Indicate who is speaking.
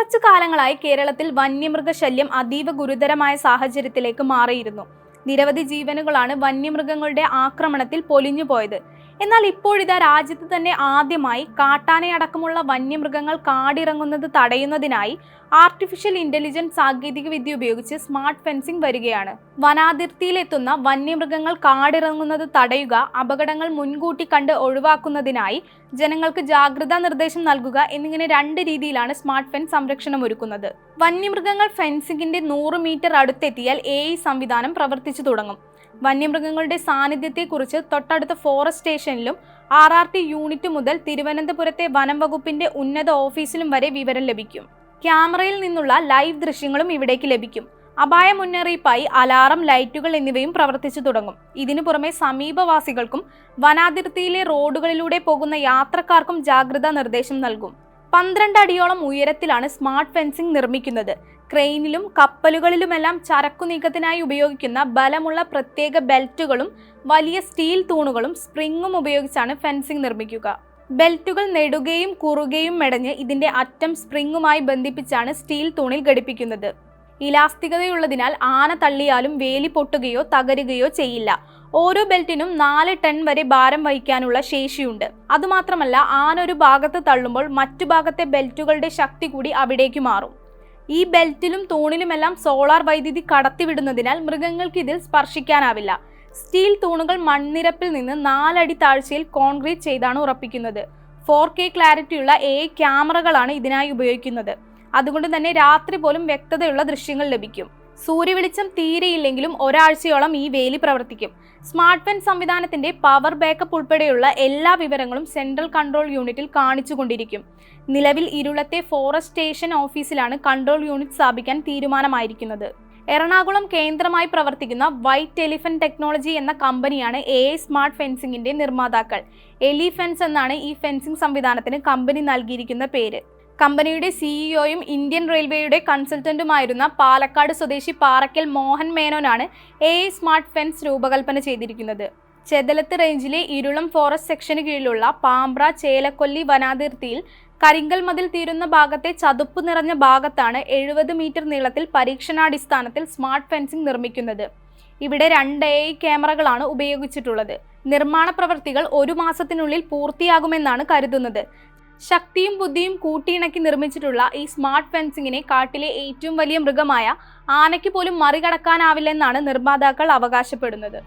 Speaker 1: കുറച്ചു കാലങ്ങളായി കേരളത്തിൽ വന്യമൃഗശല്യം അതീവ ഗുരുതരമായ സാഹചര്യത്തിലേക്ക് മാറിയിരുന്നു. നിരവധി ജീവനുകളാണ് വന്യമൃഗങ്ങളുടെ ആക്രമണത്തിൽ പൊലിഞ്ഞു പോയത് എന്നാൽ ഇപ്പോഴിതാ രാജ്യത്ത് തന്നെ ആദ്യമായി കാട്ടാനയടക്കമുള്ള വന്യമൃഗങ്ങൾ കാടിറങ്ങുന്നത് തടയുന്നതിനായി ആർട്ടിഫിഷ്യൽ ഇന്റലിജൻസ് സാങ്കേതിക വിദ്യ ഉപയോഗിച്ച് സ്മാർട്ട് ഫെൻസിംഗ് വരികയാണ്. വനാതിർത്തിയിലെത്തുന്ന വന്യമൃഗങ്ങൾ കാടിറങ്ങുന്നത് തടയുക അപകടങ്ങൾ മുൻകൂട്ടി കണ്ട് ഒഴിവാക്കുന്നതിനായി ജനങ്ങൾക്ക് ജാഗ്രതാ നിർദ്ദേശം നൽകുക എന്നിങ്ങനെ രണ്ട് രീതിയിലാണ് സ്മാർട്ട് ഫെൻസ് സംരക്ഷണം ഒരുക്കുന്നത്. വന്യമൃഗങ്ങൾ ഫെൻസിംഗിന്റെ നൂറ് മീറ്റർ അടുത്തെത്തിയാൽ എ സംവിധാനം പ്രവർത്തിച്ചു തുടങ്ങും. വന്യമൃഗങ്ങളുടെ സാന്നിധ്യത്തെക്കുറിച്ച് തൊട്ടടുത്ത ഫോറസ്റ്റ് സ്റ്റേഷനിലും ആർ ആർ ടി യൂണിറ്റ് മുതൽ തിരുവനന്തപുരത്തെ വനം വകുപ്പിന്റെ ഉന്നത ഓഫീസിലും വരെ വിവരം ലഭിക്കും. ക്യാമറയിൽ നിന്നുള്ള ലൈവ് ദൃശ്യങ്ങളും ഇവിടേക്ക് ലഭിക്കും. അപായ മുന്നറിയിപ്പായി അലാറം ലൈറ്റുകൾ എന്നിവയും പ്രവർത്തിച്ചു തുടങ്ങും. ഇതിനു പുറമെ സമീപവാസികൾക്കും വനാതിർത്തിയിലെ റോഡുകളിലൂടെ പോകുന്ന യാത്രക്കാർക്കും ജാഗ്രതാ നിർദ്ദേശം നൽകും. പന്ത്രണ്ട് അടിയോളം ഉയരത്തിലാണ് സ്മാർട്ട് ഫെൻസിംഗ് നിർമ്മിക്കുന്നത്. ക്രെയിനിലും കപ്പലുകളിലുമെല്ലാം ചരക്കു നീക്കത്തിനായി ഉപയോഗിക്കുന്ന ബലമുള്ള പ്രത്യേക ബെൽറ്റുകളും വലിയ സ്റ്റീൽ തൂണുകളും സ്പ്രിങ്ങും ഉപയോഗിച്ചാണ് ഫെൻസിംഗ് നിർമ്മിക്കുക. ബെൽറ്റുകൾ നെടുകയും കുറുകയും മെടഞ്ഞ് ഇതിന്റെ അറ്റം സ്പ്രിങ്ങുമായി ബന്ധിപ്പിച്ചാണ് സ്റ്റീൽ തൂണിൽ ഘടിപ്പിക്കുന്നത്. ഇലാസ്തികതയുള്ളതിനാൽ ആന തള്ളിയാലും വേലി പൊട്ടുകയോ തകരുകയോ ചെയ്യില്ല. ഓരോ ബെൽറ്റിനും നാല് ടൺ വരെ ഭാരം വഹിക്കാനുള്ള ശേഷിയുണ്ട്. അതുമാത്രമല്ല ആന ഒരു ഭാഗത്ത് തള്ളുമ്പോൾ മറ്റു ഭാഗത്തെ ബെൽറ്റുകളുടെ ശക്തി കൂടി അവിടേക്ക് മാറും. ഈ ബെൽറ്റിലും തൂണിലുമെല്ലാം സോളാർ വൈദ്യുതി കടത്തിവിടുന്നതിനാൽ മൃഗങ്ങൾക്ക് ഇതിൽ സ്പർശിക്കാനാവില്ല. സ്റ്റീൽ തൂണുകൾ മൺനിരപ്പിൽ നിന്ന് നാലടി താഴ്ചയിൽ കോൺക്രീറ്റ് ചെയ്താണ് ഉറപ്പിക്കുന്നത്. ഫോർ കെ ക്ലാരിറ്റിയുള്ള എ ക്യാമറകളാണ് ഇതിനായി ഉപയോഗിക്കുന്നത്. അതുകൊണ്ട് തന്നെ രാത്രി പോലും വ്യക്തതയുള്ള ദൃശ്യങ്ങൾ ലഭിക്കും. സൂര്യവെളിച്ചം തീരെയില്ലെങ്കിലും ഒരാഴ്ചയോളം ഈ വേലി പ്രവർത്തിക്കും. സ്മാർട്ട് ഫെൻ സംവിധാനത്തിന്റെ പവർ ബാക്കപ്പ് ഉൾപ്പെടെയുള്ള എല്ലാ വിവരങ്ങളും സെൻട്രൽ കൺട്രോൾ യൂണിറ്റിൽ കാണിച്ചുകൊണ്ടിരിക്കും നിലവിൽ ഇരുളത്തെ ഫോറസ്റ്റ് സ്റ്റേഷൻ ഓഫീസിലാണ് കൺട്രോൾ യൂണിറ്റ് സ്ഥാപിക്കാൻ തീരുമാനമായിരിക്കുന്നത്. എറണാകുളം കേന്ദ്രമായി പ്രവർത്തിക്കുന്ന വൈറ്റ് എലിഫന്റ് ടെക്നോളജി എന്ന കമ്പനിയാണ് എ ഐ സ്മാർട്ട് ഫെൻസിംഗിന്റെ നിർമ്മാതാക്കൾ. എലി ഫെൻസ് എന്നാണ് ഈ ഫെൻസിംഗ് സംവിധാനത്തിന് കമ്പനി നൽകിയിരിക്കുന്ന പേര്. കമ്പനിയുടെ സിഇഒയും ഇന്ത്യൻ റെയിൽവേയുടെ കൺസൾട്ടന്റുമായിരുന്ന പാലക്കാട് സ്വദേശി പാറക്കൽ മോഹൻ മേനോനാണ് എ സ്മാർട്ട് ഫെൻസ് രൂപകൽപ്പന ചെയ്തിരിക്കുന്നത്. ചെതലത്ത് റേഞ്ചിലെ ഇരുളം ഫോറസ്റ്റ് സെക്ഷന് കീഴിലുള്ള പാമ്പ്ര ചേലക്കൊല്ലി വനാതിർത്തിയിൽ കരിങ്കൽ മതിൽ തീരുന്ന ഭാഗത്തെ ചതുപ്പ് നിറഞ്ഞ ഭാഗത്താണ് എഴുപത് മീറ്റർ നീളത്തിൽ പരീക്ഷണാടിസ്ഥാനത്തിൽ സ്മാർട്ട് ഫെൻസിംഗ് നിർമ്മിക്കുന്നത്. ഇവിടെ രണ്ട് എ ക്യാമറകളാണ് ഉപയോഗിച്ചിട്ടുള്ളത്. നിർമ്മാണ പ്രവൃത്തികൾ ഒരു മാസത്തിനുള്ളിൽ പൂർത്തിയാകുമെന്നാണ് കരുതുന്നത്. ശക്തിയും ബുദ്ധിയും കൂട്ടിയിണക്കി നിർമ്മിച്ചിട്ടുള്ള ഈ സ്മാർട്ട് ഫെൻസിങ്ങിനെ കാട്ടിലെ ഏറ്റവും വലിയ മൃഗമായ ആനയ്ക്ക് പോലും മറികടക്കാനാവില്ലെന്നാണ് നിർമ്മാതാക്കൾ അവകാശപ്പെടുന്നത്.